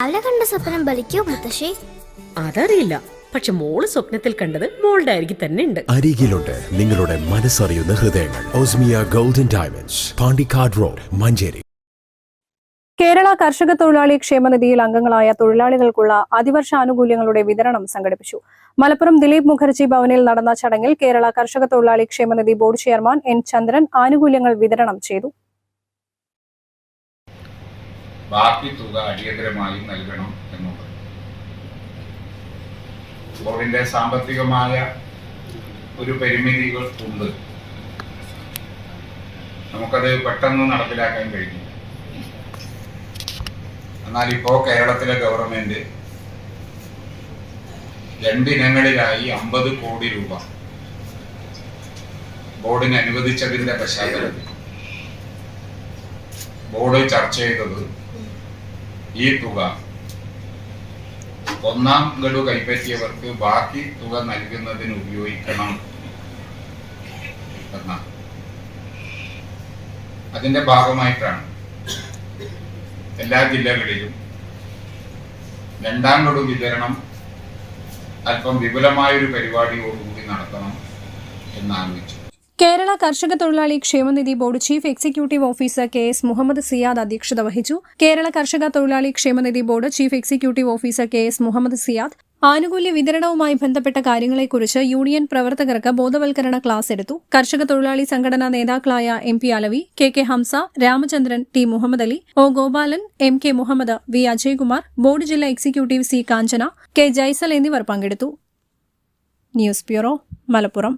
രാവിലെ കണ്ട സ്വപ്നം ബലിക്കോ മുത്തശ്ശി? അതറിയില്ല. പക്ഷെ മോൾ സ്വപ്നത്തിൽ കണ്ടത് മോളുടെ അരികിൽ തന്നെ ഉണ്ട്. അരികിലുണ്ട്. നിങ്ങളുടെ മനസ്സറിയുന്ന ഹൃദയങ്ങൾ. Osmia golden diamonds. Pandikkad road Manjeri. Kerala കർഷക തൊഴിലാളി ക്ഷേമനിധിയിൽ അംഗങ്ങളായ തൊഴിലാളികൾക്കുള്ള അതിവർഷ ആനുകൂല്യങ്ങളുടെ വിതരണം സംഘടിപ്പിച്ചു. മലപ്പുറം ദിലീപ് മുഖർജി ഭവനിൽ നടന്ന ചടങ്ങിൽ കേരള കർഷക തൊഴിലാളി ക്ഷേമനിധി ബോർഡ് ചെയർമാൻ എൻ ചന്ദ്രൻ ആനുകൂല്യങ്ങൾ വിതരണം ചെയ്തു. ബാക്കി തുക അടിയന്തരമായി നൽകണം എന്നുള്ളത്. ബോർഡിന്റെ സാമ്പത്തികമായ ഒരു പരിമിതികൾ ഉണ്ട് നമുക്കത് പെട്ടെന്ന് നടപ്പിലാക്കാൻ കഴിഞ്ഞു. എന്നാൽ ഇപ്പോൾ കേരളത്തിലെ ഗവൺമെന്റ് രണ്ടിനങ്ങളിലായി അമ്പത് കോടി രൂപ ബോർഡിന് അനുവദിച്ചതിന്റെ പശ്ചാത്തലത്തിൽ. ബോർഡ് ചർച്ച ചെയ്തത് ഈ തുക. ഒന്നാം ഗഡു കൈപ്പറ്റിയവർക്ക് ബാക്കി തുക നൽകുന്നതിന് ഉപയോഗിക്കണം എന്നാണ്. അതിന്റെ ഭാഗമായിട്ടാണ് എല്ലാ ജില്ലകളിലും രണ്ടാം ഗഡു വിതരണം അല്പം വിപുലമായൊരു പരിപാടിയോടുകൂടി നടത്തണം എന്നാലോചിച്ചു. കേരള കർഷക തൊഴിലാളി ക്ഷേമനിധി board chief executive officer K S Muhammad Siyad അധ്യക്ഷത വഹിച്ചു. കേരള കർഷക തൊഴിലാളി ക്ഷേമനിധി board chief executive officer K S Muhammad Siyad. ആനുകൂല്യ വിതരണവുമായി ബന്ധപ്പെട്ട കാര്യങ്ങളെക്കുറിച്ച് യൂണിയൻ പ്രവർത്തകർക്ക് ബോധവൽക്കരണ ക്ലാസ് എടുത്തു. കർഷക തൊഴിലാളി സംഘടനാ നേതാക്കളായ M P Alavi K K Hamza Ramachandran T Muhammad Ali O Gopalan M K Muhammad V Ajaykumar board ജില്ലാ executive C Kanchana K Jaisal എന്നിവർ പങ്കെടുത്തു. News bureau Malappuram.